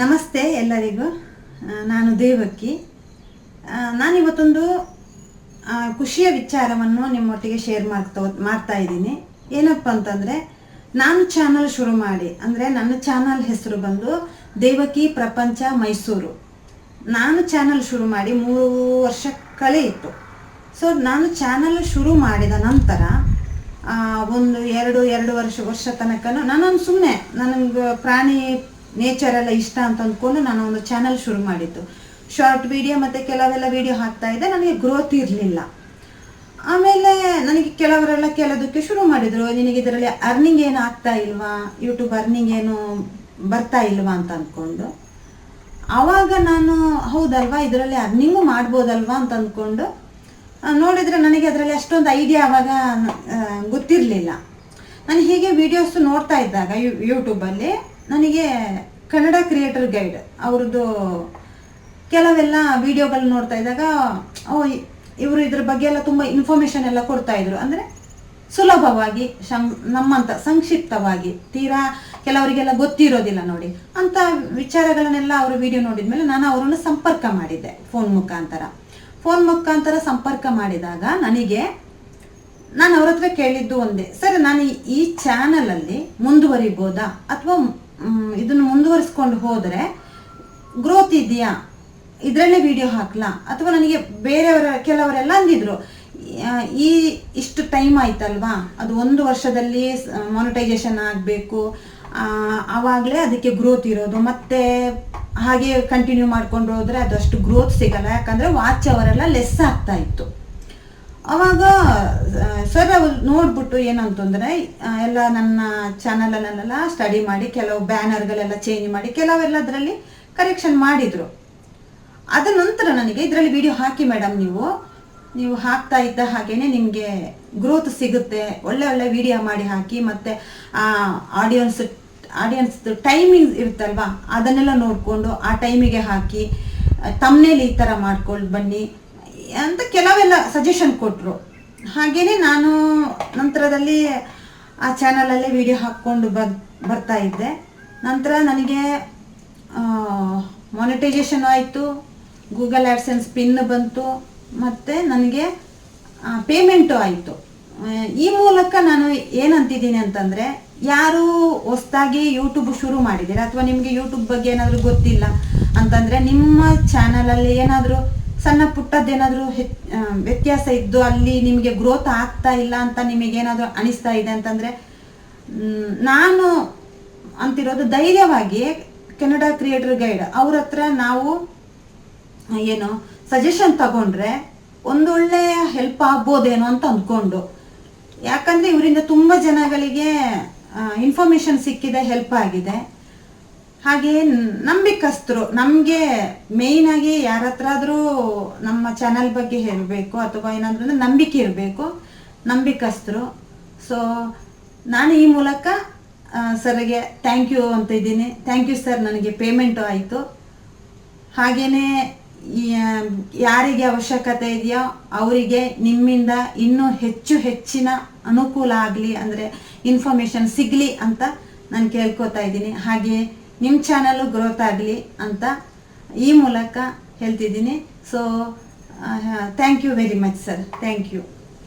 ನಮಸ್ತೆ ಎಲ್ಲರಿಗೂ. ನಾನು ದೇವಕ್ಕಿ ನಾನಿವತ್ತೊಂದು ಖುಷಿಯ ವಿಚಾರವನ್ನು ನಿಮ್ಮೊಟ್ಟಿಗೆ ಶೇರ್ ಮಾಡ್ತಾ ಮಾಡ್ತಾ ಇದ್ದೀನಿ. ಏನಪ್ಪ ಅಂತಂದರೆ, ನಾನು ಚಾನಲ್ ಶುರು ಮಾಡಿ, ಅಂದರೆ ನನ್ನ ಚಾನಲ್ ಹೆಸರು ಬಂದು ದೇವಕಿ ಪ್ರಪಂಚ ಮೈಸೂರು. ನಾನು ಚಾನಲ್ ಶುರು ಮಾಡಿ ಮೂರು ವರ್ಷ ಕಳೆಯಿತು ಸೊ ನಾನು ಚಾನಲ್ ಶುರು ಮಾಡಿದ ನಂತರ ಒಂದು ಎರಡು ಎರಡು ವರ್ಷ ವರ್ಷ ತನಕ ನಾನೊಂದು ಸುಮ್ಮನೆ ನನಗೆ ಪ್ರಾಣಿ ನೇಚರ್ ಎಲ್ಲ ಇಷ್ಟ ಅಂತ ಅಂದ್ಕೊಂಡು ನಾನು ಒಂದು ಚಾನಲ್ ಶುರು ಮಾಡಿದ್ದು. ಶಾರ್ಟ್ ವಿಡಿಯೋ ಮತ್ತು ಕೆಲವೆಲ್ಲ ವಿಡಿಯೋ ಹಾಕ್ತಾ ಇದ್ದೆ, ನನಗೆ ಗ್ರೋತ್ ಇರಲಿಲ್ಲ. ಆಮೇಲೆ ನನಗೆ ಕೆಲವರೆಲ್ಲ ಕೆಲದಕ್ಕೆ ಶುರು ಮಾಡಿದರು. ನಿನಗೆ ಇದರಲ್ಲಿ ಅರ್ನಿಂಗ್ ಏನು ಆಗ್ತಾ ಇಲ್ವಾ? ಯೂಟ್ಯೂಬ್ ಅರ್ನಿಂಗ್ ಏನು ಬರ್ತಾ ಇಲ್ವಾ ಅಂತ ಅಂದ್ಕೊಂಡು. ಆವಾಗ ನಾನು, ಹೌದಲ್ವಾ, ಇದರಲ್ಲಿ ಅರ್ನಿಂಗು ಮಾಡ್ಬೋದಲ್ವಾ ಅಂತ ಅಂದ್ಕೊಂಡು ನೋಡಿದರೆ ನನಗೆ ಅದರಲ್ಲಿ ಅಷ್ಟೊಂದು ಐಡಿಯಾ ಆವಾಗ ಗೊತ್ತಿರಲಿಲ್ಲ. ನಾನು ಹೀಗೆ ವಿಡಿಯೋಸ್ ನೋಡ್ತಾ ಇದ್ದಾಗ ಯೂ ಯೂಟ್ಯೂಬಲ್ಲಿ ನನಗೆ ಕನ್ನಡ ಕ್ರಿಯೇಟರ್ ಗೈಡ್ ಅವ್ರದ್ದು ಕೆಲವೆಲ್ಲ ವಿಡಿಯೋಗಳು ನೋಡ್ತಾ ಇದ್ದಾಗ, ಓ ಇವರು ಇದ್ರ ಬಗ್ಗೆ ಎಲ್ಲ ತುಂಬ ಇನ್ಫಾರ್ಮೇಷನ್ ಎಲ್ಲ ಕೊಡ್ತಾ ಇದ್ರು. ಅಂದರೆ ಸುಲಭವಾಗಿ, ಶಂ, ನಮ್ಮಂತ ಸಂಕ್ಷಿಪ್ತವಾಗಿ, ತೀರಾ ಕೆಲವರಿಗೆಲ್ಲ ಗೊತ್ತಿರೋದಿಲ್ಲ ನೋಡಿ. ಅಂತ ವಿಚಾರಗಳನ್ನೆಲ್ಲ ಅವರ ವಿಡಿಯೋ ನೋಡಿದ್ಮೇಲೆ ನಾನು ಅವರನ್ನು ಸಂಪರ್ಕ ಮಾಡಿದ್ದೆ ಫೋನ್ ಮುಖಾಂತರ. ಫೋನ್ ಮುಖಾಂತರ ಸಂಪರ್ಕ ಮಾಡಿದಾಗ ನನಗೆ, ನಾನು ಅವ್ರ ಹತ್ರ ಕೇಳಿದ್ದು ಒಂದೇ. ಸರ್, ನಾನು ಈ ಚಾನಲಲ್ಲಿ ಮುಂದುವರಿಬೋದಾ? ಅಥವಾ ಇದನ್ನು ಮುಂದುವರಿಸ್ಕೊಂಡು ಹೋದರೆ ಗ್ರೋತ್ ಇದೆಯಾ? ಇದರಲ್ಲೇ ವಿಡಿಯೋ ಹಾಕಲಾ? ಅಥವಾ ನನಗೆ ಬೇರೆಯವರ, ಕೆಲವರೆಲ್ಲ ಅಂದಿದ್ರು ಈ ಇಷ್ಟು ಟೈಮ್ ಆಯ್ತಲ್ವಾ? ಅದು ಒಂದು ವರ್ಷದಲ್ಲಿ ಮಾನಿಟೈಸೇಷನ್ ಆಗಬೇಕು. ಆವಾಗಲೇ ಅದಕ್ಕೆ ಗ್ರೋತ್ ಇರೋದು. ಮತ್ತೆ ಹಾಗೆ ಕಂಟಿನ್ಯೂ ಮಾಡ್ಕೊಂಡು ಹೋದರೆ ಅದಷ್ಟು ಗ್ರೋತ್ ಸಿಗಲ್ಲ. ಯಾಕಂದ್ರೆ ವಾಚ್ ಅವರೆಲ್ಲ ಲೆಸ್ ಆಗ್ತಾ ಇತ್ತು. ಅವಾಗ ಸರ್ ಅವ್ರು ನೋಡ್ಬಿಟ್ಟು ಏನಂತಂದ್ರೆ ಎಲ್ಲ ನನ್ನ ಚಾನಲಲ್ಲೆಲ್ಲ ಸ್ಟಡಿ ಮಾಡಿ, ಕೆಲವು ಬ್ಯಾನರ್ಗಳೆಲ್ಲ ಚೇಂಜ್ ಮಾಡಿ, ಕೆಲವೆಲ್ಲ ಅದರಲ್ಲಿ ಕರೆಕ್ಷನ್ ಮಾಡಿದ್ರು. ಅದ ನಂತರ ನನಗೆ ಇದರಲ್ಲಿ ವಿಡಿಯೋ ಹಾಕಿ ಮೇಡಮ್ ನೀವು. ನೀವು ಹಾಕ್ತಾ ಇದ್ದ ಹಾಗೇನೆ ನಿಮಗೆ ಗ್ರೋತ್ ಸಿಗುತ್ತೆ. ಒಳ್ಳೆ ಒಳ್ಳೆ ವಿಡಿಯೋ ಮಾಡಿ ಹಾಕಿ, ಮತ್ತೆ, ಆ ಆಡಿಯನ್ಸ್ ಆಡಿಯನ್ಸ್ ಟೈಮಿಂಗ್ ಇರುತ್ತಲ್ವಾ, ಅದನ್ನೆಲ್ಲ ನೋಡಿಕೊಂಡು ಆ ಟೈಮಿಗೆ ಹಾಕಿ ತಮ್ಮನೇಲಿ ಈ ಥರ ಮಾಡ್ಕೊಂಡು ಬನ್ನಿ. ಅಂತ ಕೆಲವೆಲ್ಲ ಸಜೆಷನ್ ಕೊಟ್ಟರು ಹಾಗೇನೆ ನಾನು ನಂತರದಲ್ಲಿ ಆ ಚಾನಲಲ್ಲೇ ವಿಡಿಯೋ ಹಾಕ್ಕೊಂಡು ಬರ್, ಬರ್ತಾ ಇದ್ದೆ. ನಂತರ ನನಗೆ ಮಾನಿಟೈಸೇಷನ್ ಆಯಿತು. ಗೂಗಲ್ ಆ್ಯಡ್ಸೆನ್ಸ್ ಪಿನ್ ಬಂತು. ಮತ್ತು ನನಗೆ ಪೇಮೆಂಟು ಆಯಿತು. ಈ ಮೂಲಕ ನಾನು ಏನಂತಿದ್ದೀನಿ ಅಂತಂದರೆ, ಯಾರು ಹೊಸ್ದಾಗಿ ಯೂಟ್ಯೂಬ್ ಶುರು ಮಾಡಿದ್ದೀರಾ? ಅಥವಾ ನಿಮಗೆ ಯೂಟ್ಯೂಬ್ ಬಗ್ಗೆ ಏನಾದರೂ ಗೊತ್ತಿಲ್ಲ ಅಂತಂದರೆ, ನಿಮ್ಮ ಚಾನಲಲ್ಲಿ ಏನಾದರೂ ಸಣ್ಣ ಪುಟ್ಟದ್ದೇನಾದರೂ ವ್ಯತ್ಯಾಸ ಇದ್ದು ಅಲ್ಲಿ ನಿಮಗೆ ಗ್ರೋತ್ ಆಗ್ತಾ ಇಲ್ಲ ಅಂತ ನಿಮಗೇನಾದರೂ ಅನಿಸ್ತಾ ಇದೆ ಅಂತಂದರೆ ನಾನು ಅಂತಿರೋದು ಧೈರ್ಯವಾಗಿ ಕೆನಡಾ ಕ್ರಿಯೇಟರ್ ಗೈಡ್ ಅವ್ರ ಹತ್ರ ನಾವು ಏನು ಸಜೆಷನ್ ತಗೊಂಡ್ರೆ ಒಂದೊಳ್ಳೆ ಹೆಲ್ಪ್ ಆಗ್ಬೋದೇನೋ ಅಂತ ಅಂದ್ಕೊಂಡು. ಯಾಕಂದ್ರೆ ಇವರಿಂದ ತುಂಬ ಜನಗಳಿಗೆ ಇನ್ಫಾರ್ಮೇಶನ್ ಸಿಕ್ಕಿದೆ ಹೆಲ್ಪ್ ಆಗಿದೆ. ಹಾಗೆ ನಂಬಿಕಸ್ತರು ನಮಗೆ ಮೇಯ್ನ್ ಆಗಿ ಯಾರ ಹತ್ರ ಆದರೂ ನಮ್ಮ ಚಾನೆಲ್ ಬಗ್ಗೆ ಹೇಳಬೇಕು ಅಥವಾ ಏನಾದರೂ ಅಂದ್ರೆ ನಂಬಿಕೆ ಇರಬೇಕು ನಂಬಿಕಸ್ತರು ಸೊ ನಾನು ಈ ಮೂಲಕ ಸರ್ಗೆ ಥ್ಯಾಂಕ್ ಯು ಅಂತ ಇದ್ದೀನಿ. ಥ್ಯಾಂಕ್ ಯು ಸರ್ ನನಗೆ ಪೇಮೆಂಟು ಆಯಿತು. ಹಾಗೇನೆ ಯಾರಿಗೆ ಅವಶ್ಯಕತೆ ಇದೆಯೋ ಅವರಿಗೆ ನಿಮ್ಮಿಂದ ಇನ್ನೂ ಹೆಚ್ಚು ಹೆಚ್ಚಿನ ಅನುಕೂಲ ಆಗಲಿ, ಅಂದರೆ ಇನ್ಫಾರ್ಮೇಷನ್ ಸಿಗಲಿ ಅಂತ ನಾನು ಕೇಳ್ಕೊತಾ ಇದ್ದೀನಿ. ಹಾಗೆ ನಿಮ್ಮ ಚಾನಲ್ಲು ಗ್ರೋತ್ ಆಗಲಿ ಅಂತ ಈ ಮೂಲಕ ಹೇಳ್ತಿದ್ದೀನಿ. So thank you very much sir thank you